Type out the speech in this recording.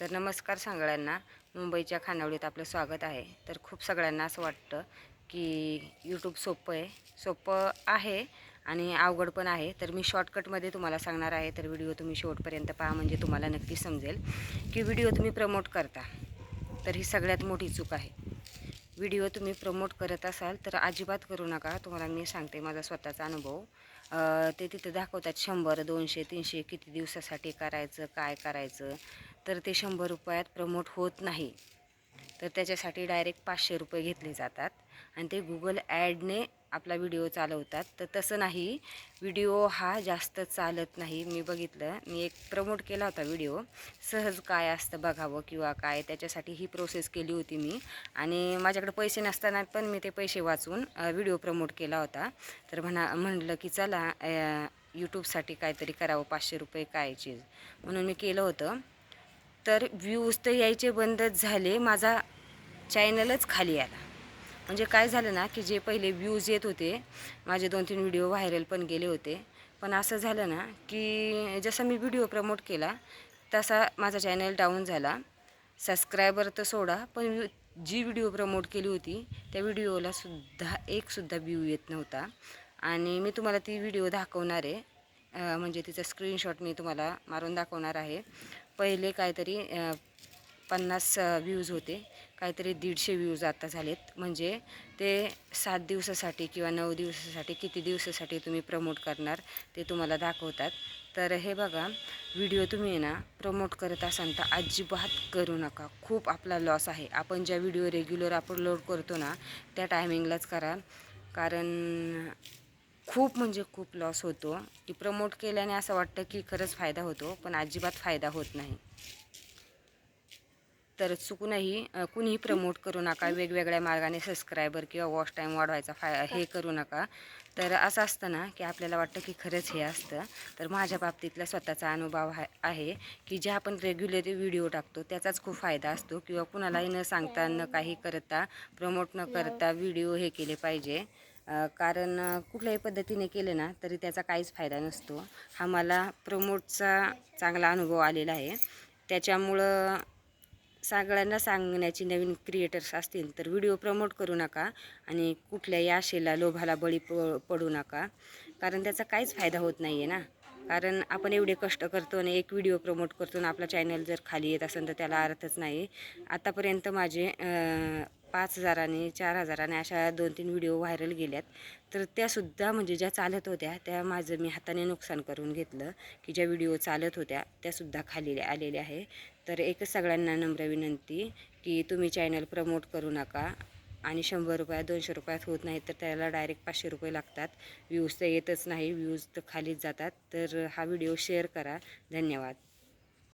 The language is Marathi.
तर नमस्कार सगळ्यांना. मुंबईच्या खानावळीत आपलं स्वागत आहे. तर खूप सगळ्यांना असं वाटतं की यूट्यूब सोपं आहे. सोपं आहे आणि अवघड पण आहे. तर मी शॉर्टकटमध्ये तुम्हाला सांगणार आहे. तर व्हिडिओ तुम्ही शेवटपर्यंत पहा म्हणजे तुम्हाला नक्की समजेल की व्हिडिओ तुम्ही प्रमोट करता. तर ही सगळ्यात मोठी चूक आहे. व्हिडिओ तुम्ही प्रमोट करत असाल तर अजिबात करू नका. तुम्हाला मी सांगते माझा स्वतःचा अनुभव. ते तिथं दाखवतात शंभर दोनशे तीनशे किती दिवसासाठी करायचं काय करायचं. तर ते शंभर रुपयात प्रमोट होत नाही. तर त्याच्यासाठी डायरेक्ट पाचशे रुपये घेतले जातात. आणि ते गुगल ॲडने आपला व्हिडिओ चालवतात. तर तसं नाही. व्हिडिओ हा जास्त चालत नाही. मी बघितलं. मी एक प्रमोट केला होता व्हिडिओ. सहज काय असतं बघावं किंवा काय? त्याच्यासाठी ही प्रोसेस केली होती मी. आणि माझ्याकडे पैसे नसताना पण मी ते पैसे वाचून व्हिडिओ प्रमोट केला होता. तर म्हणा म्हणलं की चला यूट्यूबसाठी काहीतरी करावं. पाचशे रुपये काय चीज म्हणून मी केलं होतं. तर व्ह्यूज तर यायचे बंदच झाले. माझा चॅनलच खाली आला. म्हणजे काय झालं ना की जे पहिले व्ह्यूज येत होते माझे दोन तीन व्हिडिओ व्हायरल पण गेले होते. पण असं झालं ना की जसा मी व्हिडिओ प्रमोट केला तसा माझा चॅनल डाऊन झाला. सबस्क्रायबर तर सोडा पण जी व्हिडिओ प्रमोट केली होती त्या व्हिडिओला सुद्धा एकसुद्धा व्ह्यू येत नव्हता. आणि मी तुम्हाला ती व्हिडिओ दाखवणार आहे. म्हणजे तिचा स्क्रीनशॉट मी तुम्हाला मारून दाखवणार आहे. पहिले काहीतरी पन्नास व्ह्यूज होते. काहीतरी दीडशे व्ह्यूज आता झालेत. म्हणजे ते सात दिवसासाठी किंवा नऊ दिवसासाठी किती दिवसासाठी तुम्ही प्रमोट करणार ते तुम्हाला दाखवतात. तर हे बघा व्हिडिओ तुम्ही ना प्रमोट करत असाल तर अजिबात करू नका. खूप आपला लॉस आहे. आपण ज्या व्हिडिओ रेग्युलर अपलोड करतो ना त्या टायमिंगलाच करा. कारण खूप म्हणजे खूप लॉस होतो. की प्रमोट केल्याने असं वाटतं की खरंच फायदा होतो पण अजिबात फायदा होत नाही. तर चुकूनही कुणीही प्रमोट करू नका वेगवेगळ्या मार्गाने सबस्क्रायबर किंवा वॉच टाईम वाढवायचा फाय हे करू नका. तर असं असतं ना की आपल्याला वाटतं की खरंच हे असतं. तर माझ्या बाबतीतला स्वतःचा अनुभव हा आहे की जे आपण रेग्युलरली व्हिडिओ टाकतो त्याचाच खूप फायदा असतो किंवा कुणालाही न सांगता न काही करता प्रमोट न करता व्हिडिओ हे केले पाहिजे. कारण कुठल्याही पद्धतीने केले ना तरी त्याचा काहीच फायदा नसतो. हा मला प्रमोटचा चांगला अनुभव आलेला आहे. त्याच्यामुळं सगळ्यांना सांगण्याची नवीन क्रिएटर्स असतील तर व्हिडिओ प्रमोट करू नका आणि कुठल्याही आशेला लोभाला बळी प पडू नका. कारण त्याचा काहीच फायदा होत नाही आहे ना. कारण आपण एवढे कष्ट करतो आणि एक व्हिडिओ प्रमोट करतो आणि आपला चॅनल जर खाली येत असेल तर त्याला अर्थच नाही आतापर्यंत माझे पाच हजाराने चार हजाराने अशा दोन तीन व्हिडिओ व्हायरल गेल्यात. तर त्यासुद्धा म्हणजे ज्या चालत होत्या त्या माझं मी हाताने नुकसान करून घेतलं की ज्या व्हिडिओ चालत होत्या त्यासुद्धा खाली आलेल्या आहे. तर एकच सगळ्यांना नम्र विनंती की तुम्ही चॅनल प्रमोट करू नका आणि शंभर रुपयात दोनशे रुपयात होत नाही तर त्याला डायरेक्ट पाचशे रुपये लागतात. व्ह्यूज तर येतच नाही व्ह्यूज तर खालीच जातात. तर हा व्हिडिओ शेअर करा. धन्यवाद.